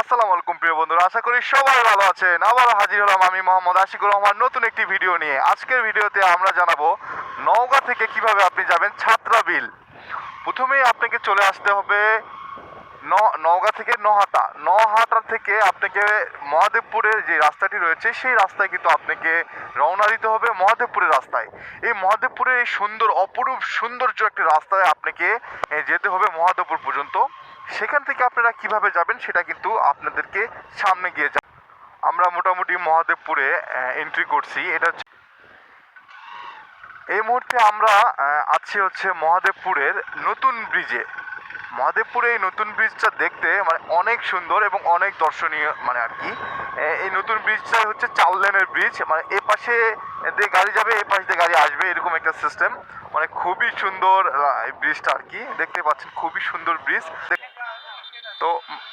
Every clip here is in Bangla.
আসসালামু আলাইকুম, প্রিয় বন্ধুরা। আশা করি সবাই ভালো আছেন। আবার হাজির হলাম আমি মোহাম্মদ আশিকুর রহমান নতুন একটি ভিডিও নিয়ে। আজকের ভিডিওতে আমরা জানাব নওগাঁ থেকে কীভাবে আপনি যাবেন ছাত্রা বিল। প্রথমেই আপনাকে চলে আসতে হবে নওগাঁ থেকে নহাটা। নহাটা থেকে আপনাকে মহাদেবপুরের যে রাস্তাটি রয়েছে, সেই রাস্তায় কিন্তু আপনাকে রওনা দিতে হবে মহাদেবপুরের রাস্তায়। এই মহাদেবপুরের এই সুন্দর, অপরূপ সৌন্দর্য একটি রাস্তায় আপনাকে যেতে হবে মহাদেবপুর পর্যন্ত। সেখান থেকে আপনারা কীভাবে যাবেন সেটা কিন্তু আপনাদেরকে সামনে গিয়ে যা আমরা মোটামুটি মহাদেবপুরে এন্ট্রি করছি। এটা হচ্ছে এই মুহূর্তে আমরা আছি হচ্ছে মহাদেবপুরের নতুন ব্রিজে মহাদেবপুরে এই নতুন ব্রিজটা দেখতে মানে অনেক সুন্দর এবং অনেক দর্শনীয় মানে আর কি। এই নতুন ব্রিজটা হচ্ছে চার লেনের ব্রিজ মানে এ পাশে দিয়ে গাড়ি যাবে, এ পাশে দিয়ে গাড়ি আসবে, এরকম একটা সিস্টেম মানে খুবই সুন্দর ব্রিজটা আর কি। দেখতে পাচ্ছেন, খুবই সুন্দর ব্রিজ তো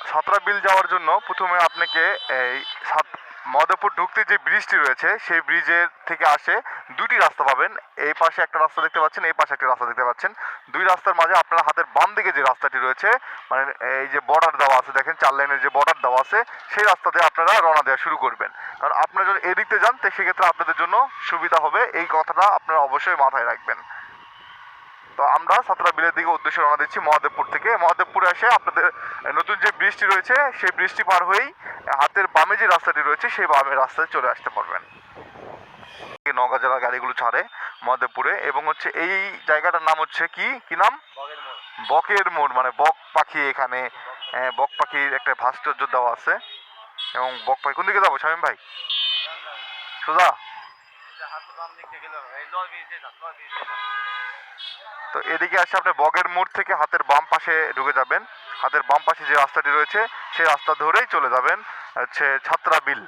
সাতরা বিল যাওয়ার জন্য প্রথমে আপনাকে এই সাত মহাদেবপুর ঢুকতে যে ব্রিজটি রয়েছে, সেই ব্রিজের থেকে আসে দুটি রাস্তা পাবেন। এই পাশে একটা রাস্তা দেখতে পাচ্ছেন, এই পাশে একটা রাস্তা দেখতে পাচ্ছেন। দুই রাস্তার মাঝে আপনার হাতের বাম দিকে যে রাস্তাটি রয়েছে মানে এই যে বর্ডার দেওয়া আছে, দেখেন চার লাইনের যে বর্ডার দেওয়া আছে, সেই রাস্তা দিয়ে আপনারা রওনা দেওয়া শুরু করবেন। কারণ আপনারা যদি এদিক দিয়ে যান, তো সেক্ষেত্রে আপনাদের জন্য সুবিধা হবে। এই কথাটা আপনারা অবশ্যই মাথায় রাখবেন। তো আমরা সাতরা বিলের দিকে উদ্দেশ্যে রওনা দিচ্ছি মহাদেবপুর থেকে। মহাদেবপুরে এসে আপনাদের নতুন যে ব্রিজটি রয়েছে সেই ব্রিজটি পার হয়েই হাতের বামে যে রাস্তাটি রয়েছে সেই বামে রাস্তায় চলে আসতে পারবেন। নগা জেলার গাড়িগুলো ছাড়ে মহাদেবপুরে এবং হচ্ছে এই জায়গাটার নাম হচ্ছে কি? কি নাম? বকের মোড়। মানে বক পাখি এখানে বক পাখির একটা ভাস্কর্য দেওয়া আছে। এবং বক পাখি কোন দিকে যাব? শামীম ভাই? সোজা? তো এদিকে আসে আপনি বগের মোড় থেকে হাতের বাম পাশে ঢুকে যাবেন। হাতের বাম পাশে যে রাস্তাটি রয়েছে, সেই রাস্তা ধরেই চলে যাবেন, হচ্ছে ছাত্রা বিল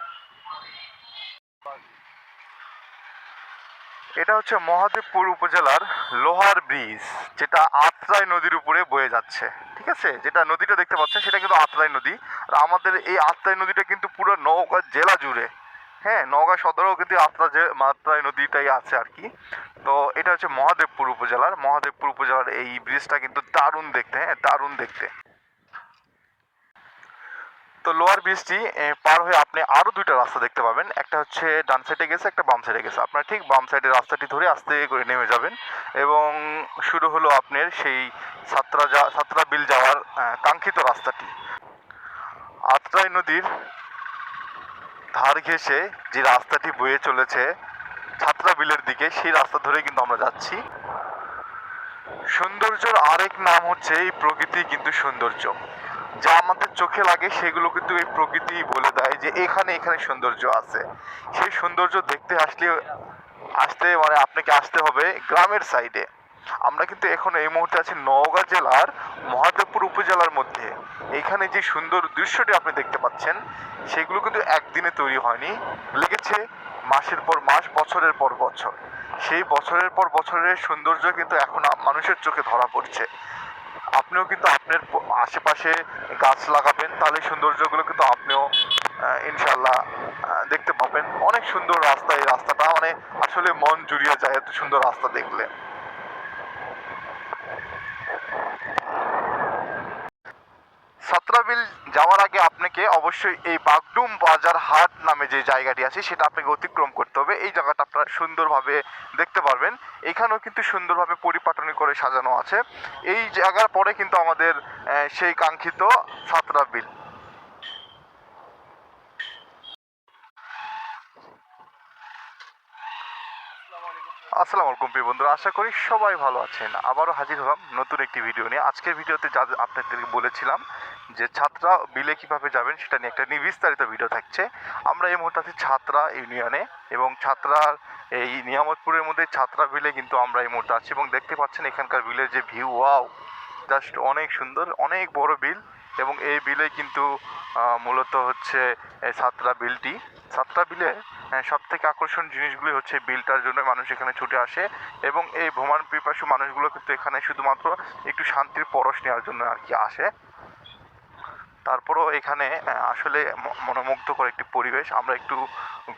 এটা হচ্ছে মহাদেবপুর উপজেলার লোহার ব্রিজ, যেটা আত্রাই নদীর উপরে বয়ে যাচ্ছে। ঠিক আছে? যেটা নদীটা দেখতে পাচ্ছেন, সেটা কিন্তু আত্রাই নদী। আর আমাদের এই আত্রাই নদীটা কিন্তু পুরো নৌকা জেলা জুড়ে। হ্যাঁ নওগাঁ সদরেও কিন্তু আত্রা যে মাত্রাই নদীটাই আছে আর কি। তো এটা হচ্ছে মহাদেবপুর উপজেলার মহাদেবপুর উপজেলার এই ব্রিজটা কিন্তু দারুণ দেখতে হ্যাঁ দারুণ দেখতে। তো লোয়ার ব্রিজটি পার হয়ে আপনি আরও দুইটা রাস্তা দেখতে পাবেন। একটা হচ্ছে ডান সাইডে গেছে, একটা বাম সাইডে গেছে। আপনার ঠিক বাম সাইডের রাস্তাটি ধরে আস্তে করে নেমে যাবেন এবং শুরু হলো আপনার সেই সাতরা যা সাতরা বিল যাওয়ার কাঙ্ক্ষিত রাস্তাটি। আত্রাই নদীর ধার ঘেঁষে যে রাস্তাটি বয়ে চলেছে ছাত্রা বিলের দিকে, সেই রাস্তা ধরে কিন্তু আমরা যাচ্ছি। সৌন্দর্যের আরেক নাম হচ্ছে এই প্রকৃতি কিন্তু সৌন্দর্য। যা আমাদের চোখে লাগে, সেগুলো কিন্তু এই প্রকৃতি বলে দেয় যে এখানে এখানে সৌন্দর্য আছে। সেই সৌন্দর্য দেখতে আসলে, আসতে মানে আপনাকে আসতে হবে গ্রামের সাইডে আমরা কিন্তু এখন এই মুহূর্তে আছি নওগাঁ জেলার মহাদেবপুর উপজেলার মধ্যে। এখানে যে সুন্দর দৃশ্যটি আপনি দেখতে পাচ্ছেন, সেগুলো কিন্তু একদিনে তৈরি হয়নি। লেগেছে মাসের পর মাস, বছরের পর বছর। সেই বছরের পর বছরের সৌন্দর্য কিন্তু এখন মানুষের চোখে ধরা পড়ছে। আপনিও কিন্তু আপনার আশেপাশে গাছ লাগাবেন, তাহলে সৌন্দর্যগুলো কিন্তু আপনিও ইনশাল্লাহ দেখতে পাবেন। অনেক সুন্দর রাস্তা এই রাস্তাটা। মানে আসলে মন জুড়িয়ে যায় এত সুন্দর রাস্তা দেখলে। যাওয়ার আগে আপনাকে অবশ্যই এই বাগডুম বাজার হাট নামে যে জায়গাটি আছে, সেটা আপনাকে অতিক্রম করতে হবে। এই জায়গাটা আপনারা সুন্দরভাবে দেখতে পারবেন। এখানেও কিন্তু সুন্দরভাবে পরিপাটনি করে সাজানো আছে। এই জায়গার পরে কিন্তু আমাদের সেই কাঙ্ক্ষিত সাতরা বিল। আসসালামু আলাইকুম প্রিয় বন্ধুরা, আশা করি সবাই ভালো আছেন। আবারও হাজির হলাম নতুন একটি ভিডিও নিয়ে। আজকের ভিডিওতে যা আপনাদেরকে বলেছিলাম যে ছাত্রা বিলে কীভাবে যাবেন সেটা নিয়ে একটা নিয়ে বিস্তারিত ভিডিও থাকছে। আমরা এই মুহূর্তে আছি ছাত্রা ইউনিয়নে এবং ছাত্রার এই নিয়ামতপুরের মধ্যে ছাত্রা বিলে কিন্তু আমরা এই মুহূর্তে আছি এবং দেখতে পাচ্ছেন এখানকার বিলের যে ভিউ ওয়াও জাস্ট অনেক সুন্দর, অনেক বড় বিল এবং এই বিলে কিন্তু মূলত হচ্ছে সাতরা বিলটি সাতরা বিলে সব থেকে আকর্ষণ জিনিসগুলি হচ্ছে বিলটার জন্য মানুষ এখানে ছুটে আসে এবং এই ভ্রমণ পিপাসু মানুষগুলো কিন্তু এখানে শুধুমাত্র একটু শান্তির পরশ নেওয়ার জন্য আর কি আসে। তারপরও এখানে আসলে মনোমুগ্ধকর একটি পরিবেশ। আমরা একটু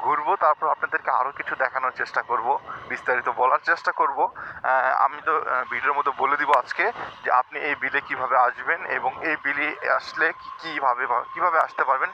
ঘুরবো, তারপর আপনাদেরকে আরও কিছু দেখানোর চেষ্টা করব, বিস্তারিত বলার চেষ্টা করব। আমি তো ভিডিওর মতো বলে দিব আজকে যে আপনি এই বিলে কীভাবে আসবেন এবং এই বিলে আসলে কীভাবে কীভাবে আসতে পারবেন।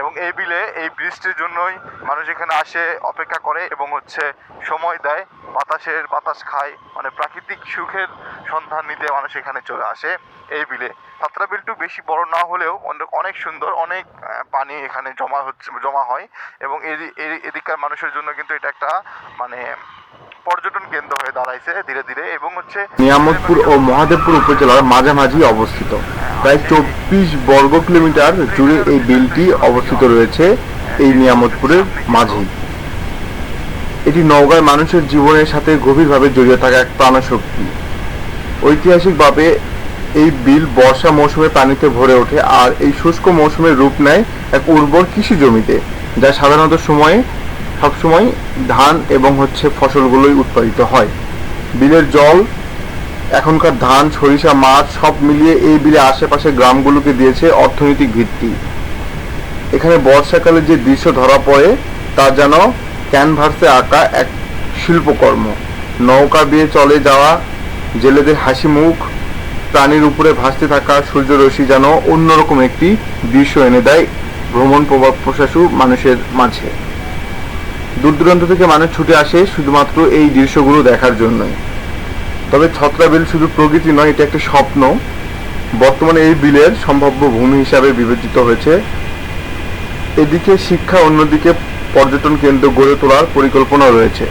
এবং এই বিলে এই বৃষ্টির জন্যই মানুষ এখানে আসে, অপেক্ষা করে এবং হচ্ছে সময় দেয়। বাতাসের, বাতাস খায়। মানে প্রাকৃতিক সুখের সন্ধান নিতে মানুষ এখানে চলে আসে এই বিলে। সাতরা বিলটু বেশি বড় না হলেও অনেক- সুন্দর, অনেক পানি এখানে জমা হচ্ছে, জমা হয় এবং এদি- এদিককার মানুষের জন্য কিন্তু এটা একটা মানে পর্যটন কেন্দ্র হয়ে দাঁড়াইছে ধীরে ধীরে এবং হচ্ছে নিয়ামতপুর ও মহাদেবপুর উপজেলার মাঝামাঝি অবস্থিত। প্রায় চব্বিশ বর্গ কিলোমিটার জুড়ে এই বিলটি অবস্থিত রয়েছে এই নিয়ামতপুরের মাঝেই এটি নওগাঁর মানুষের জীবনের সাথে গভীরভাবে জড়িয়ে থাকা এক প্রাণশক্তি। ঐতিহাসিকভাবে এই বিল বর্ষা মৌসুমে পানিতে ভরে ওঠে আর এই শুষ্ক মৌসুমের রূপ নেয় এক উর্বর কৃষি জমিতে, যা সাধারণত সময়ে, সবসময় ধান এবং হচ্ছে ফসলগুলোই উৎপাদিত হয়। বিলের জল, এখনকার ধান, সরিষা, মাছ সব মিলিয়ে এই বিলে আশেপাশে গ্রামগুলোকে দিয়েছে অর্থনৈতিক ভিত্তি। এখানে বর্ষাকালে যে দৃশ্য ধরা পড়ে, তা যেন ক্যানভাসে আঁকা এক শিল্পকর্ম। নৌকা দিয়ে চলে যাওয়া জেলেদের হাসি মুখ, প্রাণীর উপরে ভাসতে থাকা সূর্যরশ্মি যেন অন্যরকম একটি দৃশ্য এনে দেয় ভ্রমণ প্রভাব প্রশাসু মানুষের মাঝে। দূর দূরান্ত থেকে মানুষ ছুটে আসে শুধুমাত্র এই দৃশ্যগুলো দেখার জন্যই। তবে ছত্রা বিল শুধু প্রকৃতি নয়, এটা একটা স্বপ্ন। বর্তমানে এই বিলের সম্ভাব্য ভূমি হিসাবে বিবেচিত হয়েছে। এদিকে শিক্ষা, অন্যদিকে পর্যটন কেন্দ্র গড়ে তোলার পরিকল্পনা রয়েছে।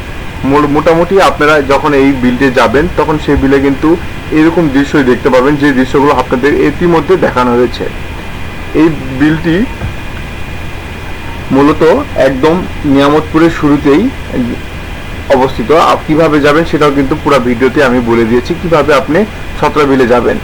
মোটামুটি আপনারা যখন এই বিলটে যাবেন, তখন সেই বিলে কিন্তু এরকম দৃশ্যই দেখতে পাবেন যে দৃশ্যগুলো আপনাদের ইতিমধ্যে দেখানো হয়েছে। এই বিলটি মূলত একদম নিয়ামতপুরের শুরুতেই অবস্থিত। কীভাবে যাবেন সেটাও কিন্তু পুরো ভিডিওতে আমি বলে দিয়েছি, কীভাবে আপনি ছত্রা বিলে যাবেন।